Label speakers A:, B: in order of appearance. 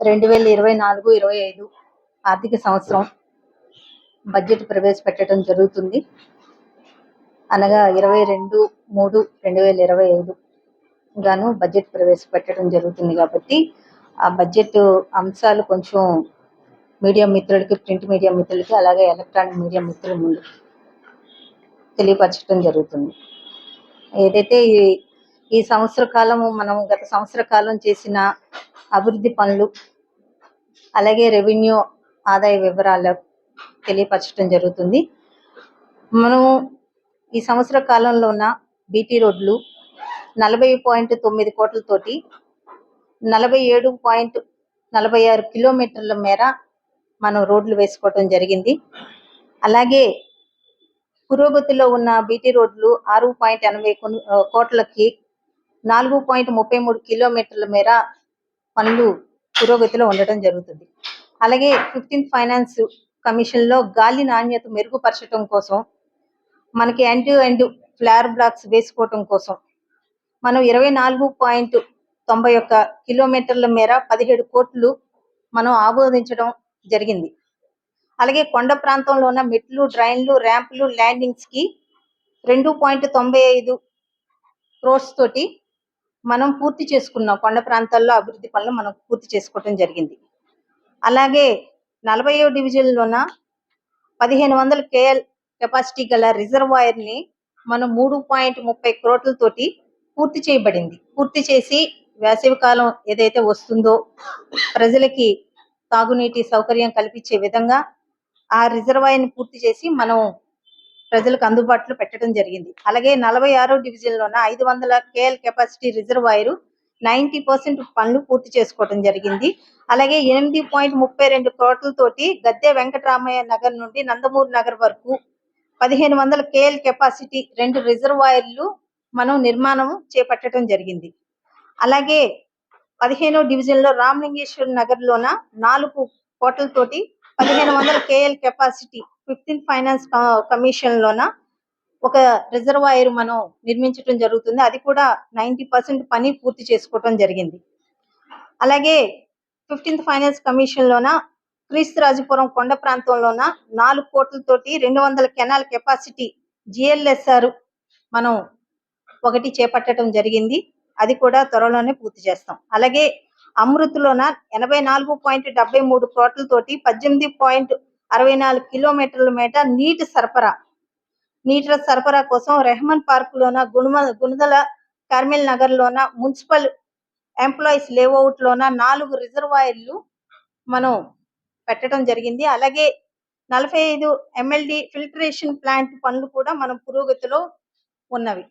A: రెండు వేల ఇరవై నాలుగు ఇరవై ఐదు ఆర్థిక సంవత్సరం బడ్జెట్ ప్రవేశపెట్టడం జరుగుతుంది. అనగా ఇరవై రెండు మూడు రెండు వేల ఇరవై ఐదు గాను బడ్జెట్ ప్రవేశపెట్టడం జరుగుతుంది కాబట్టి ఆ బడ్జెట్ అంశాలు కొంచెం మీడియా మిత్రులకి ప్రింట్ మీడియా మిత్రులకి అలాగే ఎలక్ట్రానిక్ మీడియా మిత్రుల ముందు తెలియపరచడం జరుగుతుంది. ఏదైతే ఈ ఈ సంవత్సర కాలము మనం గత సంవత్సర కాలం చేసిన అభివృద్ధి పనులు అలాగే రెవెన్యూ ఆదాయ వివరాలు తెలియపరచడం జరుగుతుంది. మనము ఈ సంవత్సర కాలంలో ఉన్న బీటీ రోడ్లు నలభై పాయింట్ తొమ్మిది కోట్లతోటి నలభై ఏడు పాయింట్ నలభై ఆరు కిలోమీటర్ల మేర మనం రోడ్లు వేసుకోవటం జరిగింది. అలాగే పురోగతిలో ఉన్న బీటీ రోడ్లు ఆరు పాయింట్ ఎనభై కోట్లకి నాలుగు పాయింట్ ముప్పై మూడు కిలోమీటర్ల మేర పనులు పురోగతిలో ఉండటం జరుగుతుంది. అలాగే ఫిఫ్టీన్త్ ఫైనాన్స్ కమిషన్లో గాలి నాణ్యత మెరుగుపరచడం కోసం మనకి end to end floor blocks వేసుకోవటం కోసం మనం ఇరవై నాలుగు పాయింట్ తొంభై ఒక్క కిలోమీటర్ల మేర పదిహేడు కోట్లు మనం ఆమోదించడం జరిగింది. అలాగే కొండ ప్రాంతంలో ఉన్న మెట్లు డ్రైన్లు ర్యాంపులు ల్యాండింగ్స్కి రెండు పాయింట్ తొంభై ఐదు క్రోర్స్ తోటి మనం పూర్తి చేసుకున్నాం. కొండ ప్రాంతాల్లో అభివృద్ధి పనులు మనం పూర్తి చేసుకోవటం జరిగింది. అలాగే నలభై డివిజన్లోన పదిహేను వందల కేఎల్ కెపాసిటీ గల రిజర్వాయర్ని మనం మూడు పాయింట్ ముప్పై కోట్లతోటి పూర్తి చేయబడింది. పూర్తి చేసి వేసవి కాలం ఏదైతే వస్తుందో ప్రజలకి తాగునీటి సౌకర్యం కల్పించే విధంగా ఆ రిజర్వాయర్ని పూర్తి చేసి మనం ప్రజలకు అందుబాటులో పెట్టడం జరిగింది. అలాగే నలభై ఆరో డివిజన్ లోన ఐదు వందల KL capacity reservoir ninety percent పనులు పూర్తి చేసుకోవడం జరిగింది. అలాగే ఎనిమిది పాయింట్ ముప్పై రెండు కోట్లతోటి గద్దె వెంకటరామయ్య నగర్ నుండి నందమూరు నగర్ వరకు పదిహేను వందల కేఎల్ కెపాసిటీ రెండు రిజర్వాయర్లు మనం నిర్మాణం చేపట్టడం జరిగింది. అలాగే పదిహేనో డివిజన్లో రామలింగేశ్వర నగర్ లోన నాలుగు కోట్లతోటి పదిహేను వందల KL capacity fifteen finance commission లోన ఒక రిజర్వాయర్ మనం నిర్మించడం జరుగుతుంది. అది కూడా నైన్టీ పర్సెంట్ పని పూర్తి చేసుకోవటం జరిగింది. అలాగే ఫిఫ్టీన్త్ ఫైనాన్స్ కమిషన్ లోన క్రీస్తురాజపురం కొండ ప్రాంతంలోన నాలుగు కోట్లతోటి రెండు వందల కెనాల్ కెపాసిటీ జిఎల్ఎస్ఆర్ మనం ఒకటి చేపట్టడం జరిగింది. అది కూడా త్వరలోనే పూర్తి చేస్తాం. అలాగే అమృత్లోన ఎనభై నాలుగు పాయింట్ డెబ్బై మూడు కోట్లతోటి పద్దెనిమిది పాయింట్ అరవై నాలుగు కిలోమీటర్ల మేట నీటి సరఫరా. నీటి సరఫరా కోసం రెహమాన్ పార్క్ లోన గుణమ గుణదల కర్మిల్ నగర్ లోన మున్సిపల్ ఎంప్లాయీస్ లేఅవుట్లోన నాలుగు రిజర్వాయర్లు మనం పెట్టడం జరిగింది. అలాగే నలభై ఐదు ఎంఎల్డి ఫిల్టరేషన్ ప్లాంట్ పనులు కూడా మనం పురోగతిలో ఉన్నవి.